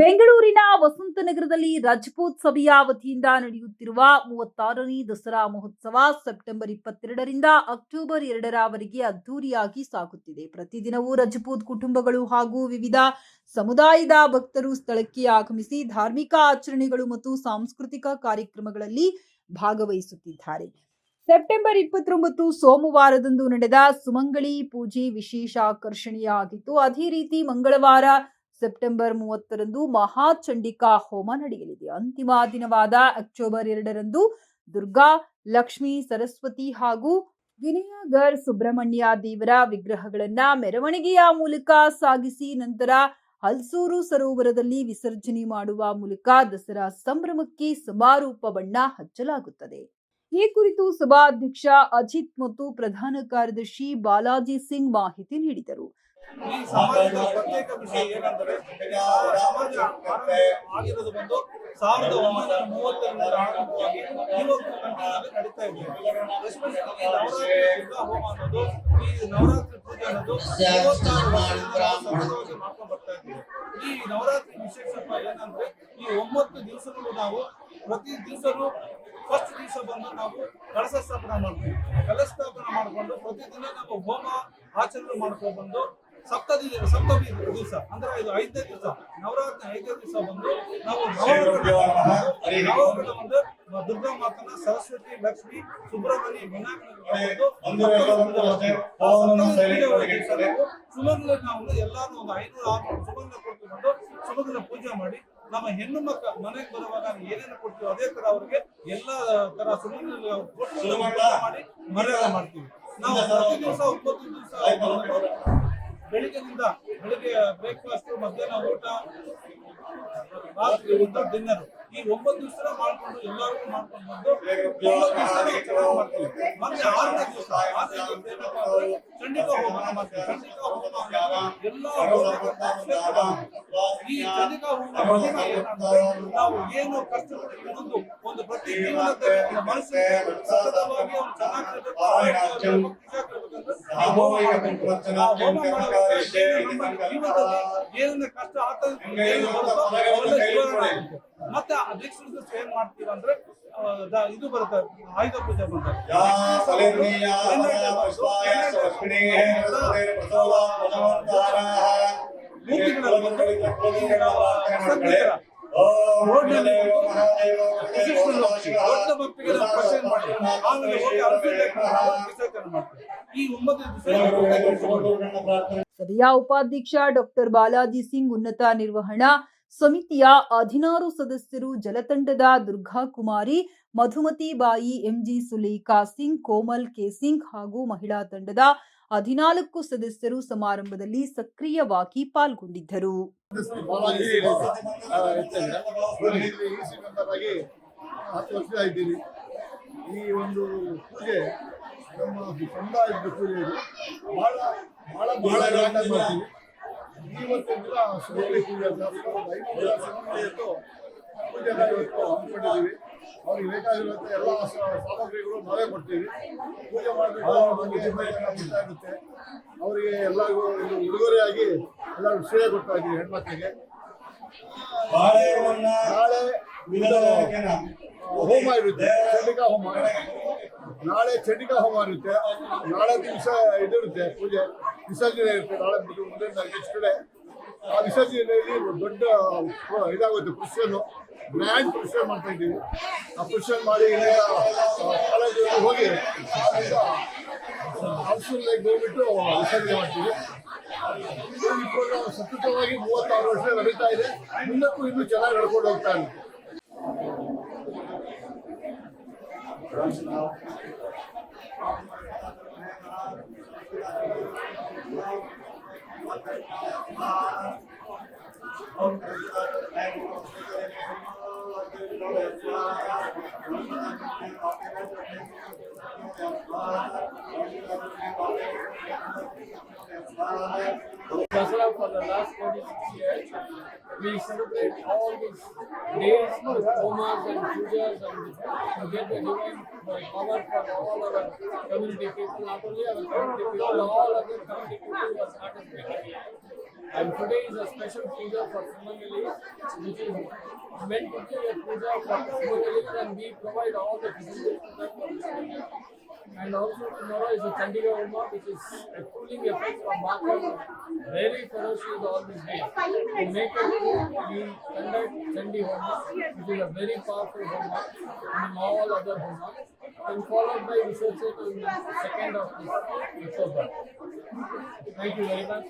ಬೆಂಗಳೂರಿನ ವಸಂತನಗರದಲ್ಲಿ ರಜಪೂತ್ ಸಭೆಯ ವತಿಯಿಂದ ನಡೆಯುತ್ತಿರುವ ಮೂವತ್ತಾರನೇ ದಸರಾ ಮಹೋತ್ಸವ ಸೆಪ್ಟೆಂಬರ್ ಇಪ್ಪತ್ತೆರಡರಿಂದ ಅಕ್ಟೋಬರ್ ಎರಡರವರೆಗೆ ಅದ್ದೂರಿಯಾಗಿ ಸಾಗುತ್ತಿದೆ. ಪ್ರತಿದಿನವೂ ರಜಪೂತ್ ಕುಟುಂಬಗಳು ಹಾಗೂ ವಿವಿಧ ಸಮುದಾಯದ ಭಕ್ತರು ಸ್ಥಳಕ್ಕೆ ಆಗಮಿಸಿ ಧಾರ್ಮಿಕ ಆಚರಣೆಗಳು ಮತ್ತು ಸಾಂಸ್ಕೃತಿಕ ಕಾರ್ಯಕ್ರಮಗಳಲ್ಲಿ ಭಾಗವಹಿಸುತ್ತಿದ್ದಾರೆ. ಸೆಪ್ಟೆಂಬರ್ ಇಪ್ಪತ್ತೊಂಬತ್ತು ಸೋಮವಾರದಂದು ನಡೆದ ಸುಮಂಗಳಿ ಪೂಜೆ ವಿಶೇಷ ಆಕರ್ಷಣೀಯ ಆಗಿತ್ತು ಅದೇ ರೀತಿ ಮಂಗಳವಾರ ಸೆಪ್ಟೆಂಬರ್ ಮೂವತ್ತರಂದು ಮಹಾಚಂಡಿಕಾ ಹೋಮ ನಡೆಯಲಿದೆ. ಅಂತಿಮ ದಿನವಾದ ಅಕ್ಟೋಬರ್ ಎರಡರಂದು ದುರ್ಗಾ, ಲಕ್ಷ್ಮಿ, ಸರಸ್ವತಿ ಹಾಗೂ ವಿನಯಗರ್ ಸುಬ್ರಹ್ಮಣ್ಯ ದೇವರ ವಿಗ್ರಹಗಳನ್ನ ಮೆರವಣಿಗೆಯ ಮೂಲಕ ಸಾಗಿಸಿ ನಂತರ ಹಲ್ಸೂರು ಸರೋವರದಲ್ಲಿ ವಿಸರ್ಜನೆ ಮಾಡುವ ಮೂಲಕ ದಸರಾ ಸಂಭ್ರಮಕ್ಕೆ ಸಮಾರೋಪ ಬಣ್ಣ ಹಚ್ಚಲಾಗುತ್ತದೆ. ಈ ಕುರಿತು ಸಭಾಧ್ಯಕ್ಷ ಅಜಿತ್ ಮತ್ತು ಪ್ರಧಾನ ಕಾರ್ಯದರ್ಶಿ ಬಾಲಾಜಿ ಸಿಂಗ್ ಮಾಹಿತಿ ನೀಡಿದರು. ಈ ಸಮಾಜದ ಪ್ರತ್ಯೇಕ ವಿಷಯ ಏನಂದ್ರೆ ಸಮಾಜ ಆಗಿರೋದು ಬಂದು ಸಾವಿರದ ಒಂಬೈನೂರ ಮೂವತ್ತರಿಂದ ಆರಂಭವಾಗಿ ಇವತ್ತು ಕಂಟಿನ್ಯೂ ನಡೀತಾ ಇದೆ. ನವರಾತ್ರಿ ಹೋಮ ಈ ನವರಾತ್ರಿ ಪೂಜೆ ಅನ್ನೋದು ಸತತವಾಗಿ ಮಾಡ್ಕೊಂಡು ಬರ್ತಾ ಇದ್ದೀವಿ ಈ ನವರಾತ್ರಿ ವಿಶೇಷತ್ವ ಏನಂದ್ರೆ ಈ ಒಂಬತ್ತು ದಿವಸಗಳು ನಾವು ಪ್ರತಿ ದಿವಸನೂ ಫಸ್ಟ್ ದಿವಸ ಬಂದು ನಾವು ಕಳಶ ಸ್ಥಾಪನೆ ಮಾಡ್ತೀವಿ. ಕಲಶ ಸ್ಥಾಪನೆ ಮಾಡಿಕೊಂಡು ಪ್ರತಿದಿನ ನಾವು ಹೋಮ ಆಚರಣೆ ಮಾಡ್ಕೊಂಡು ಬಂದು ಸಪ್ತದಿ ಸಪ್ತಮಿ ದಿವಸ ಅಂದ್ರೆ ಇದು ಐದನೇ ದಿವಸ. ನವರಾತ್ರಿ ಐದನೇ ದಿವಸ ಬಂದು ನಾವು ನವಗ್ರಹ ಬಂದು ದುರ್ಗಾ ಮಾತನ ಸರಸ್ವತಿ ಲಕ್ಷ್ಮಿ ಸುಬ್ರಹ್ಮಣ್ಯ ಸುಮಂಗಲ ನಾವು ಎಲ್ಲಾರು ಒಂದು ಐನೂರು ಆರ್ನೂರು ಸುಮಂಗಲ ಕೊಡ್ಕೊಂಡು ಸುಮಂಗಲ ಪೂಜೆ ಮಾಡಿ ನಮ್ಮ ಹೆಣ್ಣು ಮಕ್ಕ ಮನೆಗೆ ಬರುವಾಗ ಏನೇನು ಕೊಡ್ತೀವಿ ಅದೇ ತರ ಅವ್ರಿಗೆ ಎಲ್ಲಾ ತರ ಸುಮಂಗಲ. ಕೊಟ್ಟು ಮಾಡಿ ಮರ್ಯಾದೆ ಮಾಡ್ತೀವಿ. ನಾವು ಪ್ರತಿ ದಿವಸ ಒಂಬತ್ತು ದಿವಸ ಬೆಳಿಗ್ಗೆದಿಂದ ಬೆಳಿಗ್ಗೆ ಬ್ರೇಕ್ಫಾಸ್ಟ್ ಮಧ್ಯಾಹ್ನ ಊಟ, ರಾತ್ರಿ ಊಟ ಡಿನ್ನರ್ ಈ ಒಂಬತ್ತು ದಿವಸ ಮಾಡ್ಕೊಂಡು ಎಲ್ಲರಿಗೂ ಮಾಡ್ಕೊಂಡು ಬಂದು ಚೆನ್ನಾಗಿ ಮತ್ತೆ ಆರನೇ ದಿವಸ ಚಂಡಿಕಾ ಹೋಮ ಮತ್ತೆ ಚಂಡಿಕಾ ಹೋಮ ಎಲ್ಲ ಈ ಚಂಡಿಕಾ ಹೋಮ ನಾವು ಏನು ಕಷ್ಟಪಟ್ಟು ಒಂದು ಪ್ರತಿ ಜೀವನದ ಮನಸ್ಸಿಗೆ ಸತತವಾಗಿ ಅವ್ನು ಕಷ್ಟ ಆಗ್ತದೆ. ಮತ್ತೆ ನೆಕ್ಸ್ಟ್ ದಿವಸ ಏನ್ ಮಾಡ್ತೀವಿ ಅಂದ್ರೆ ಇದು ಬರುತ್ತೆ ಆಯುಧ ಪೂಜೆ ಬರುತ್ತೆ. ಹೋಗಿ ಮಾಡ್ತಾರೆ. ಈ ಸಭೆಯ ಉಪಾಧ್ಯಕ್ಷ ಡಾಕ್ಟರ್ ಬಾಲಾಜಿ ಸಿಂಗ್ ಉನ್ನತ ನಿರ್ವಹಣಾ ಸಮಿತಿಯ ಹದಿನಾರು ಸದಸ್ಯರು ಜಲತಂಡದ ದುರ್ಗಾ ಕುಮಾರಿ ಮಧುಮತಿ ಬಾಯಿ ಎಂಜಿ ಸುಲೇಖಾ ಸಿಂಗ್ ಕೋಮಲ್ ಕೆ ಸಿಂಗ್ ಹಾಗೂ ಮಹಿಳಾ ತಂಡದ ಹದಿನಾಲ್ಕು ಸದಸ್ಯರು ಸಮಾರಂಭದಲ್ಲಿ ಸಕ್ರಿಯವಾಗಿ ಪಾಲ್ಗೊಂಡಿದ್ದರು. ಈ ಒಂದು ಪೂಜೆ ನಮ್ಮ ಸಮುದಾಯದ ಪೂಜೆ ಇದು. ಬಹಳ ಬಹಳ ಬಹಳ ಮಾಡ್ತೀವಿ. ದಿನ ಪೂಜೆ ಐದು ಪೂಜೆನ ಇವತ್ತು ಹಮ್ಮಿಕೊಂಡಿದ್ದೀವಿ ಅವ್ರಿಗೆ ಬೇಕಾಗಿರುವಂಥ ಎಲ್ಲ ಸಾಮಗ್ರಿಗಳು ನಾವೇ ಕೊಡ್ತೀವಿ ಪೂಜೆ ಮಾಡಬೇಕು ಬರ್ತಾ ಇರುತ್ತೆ ಅವರಿಗೆ ಎಲ್ಲರಿಗೂ ಇದು ಉಡುಗೊರೆಯಾಗಿ ಎಲ್ಲರೂ ಸೀರೆ ಕೊಡ್ತಾ ಇದ್ದೀವಿ ಹೆಣ್ಮಕ್ಳಿಗೆ ನಾಳೆ ಹೋಮ ಇರುತ್ತೆ ಚಂಡಿಕಾ ಹೋಮ. ನಾಳೆ ಚಂಡಿಕಾ ಹೋಮ ಇರುತ್ತೆ ನಾಳೆ ದಿವಸ ಇದಿರುತ್ತೆ ಪೂಜೆ. ವಿಸರ್ಜನೆ ಇರುತ್ತೆ ನಾಳೆ ಮುಂದೆ ನೆಕ್ಸ್ಟ್ ಡೇ ಆ ಒಂದು ದೊಡ್ಡ ಇದಾಗುತ್ತೆ ಕ್ರಿಶ್ಚಿಯನ್ ಗ್ರ್ಯಾಂಡ್ ಕ್ರಿಶ್ಚಿಯನ್ ಮಾಡ್ತಾ ಇದ್ದೀವಿ. ಆ ಕ್ರಿಶ್ಚಿಯನ್ ಮಾಡಿ ಕಾಲೇಜಲ್ಲಿ ಹೋಗಿ ಹಾಸ್ಟೆಲ್ಗೆ ಹೋಗ್ಬಿಟ್ಟು ವಿಸರ್ಜನೆ ಮಾಡ್ತೀವಿ. ಈ ಪ್ರೋಗ್ರಾಮ್ ಸತತವಾಗಿ ಮೂವತ್ತಾರು ವರ್ಷ ನಡೀತಾ ಇದೆ. ಮುಂದಕ್ಕೂ ಇನ್ನೂ ಚೆನ್ನಾಗಿ ನಡ್ಕೊಂಡು ಹೋಗ್ತಾ ಇದೆ. Dasara for the last 46 years. We celebrate all these days with homas and pujas and to get the divine power for all our community people, not only our community people, all other community people who are participating here. And today is a special puja for Sumangali which is meant to be a puja for devotees and we provide all the facilities for. And also tomorrow is a Chandiga Homa which is a cooling effect for Bhakra, very ferocious all these days. To make it cool, we conduct Chandi Homa, which is a very powerful Homa, and all other Homas, and followed by Visarjana on the second of this October. Thank you very much.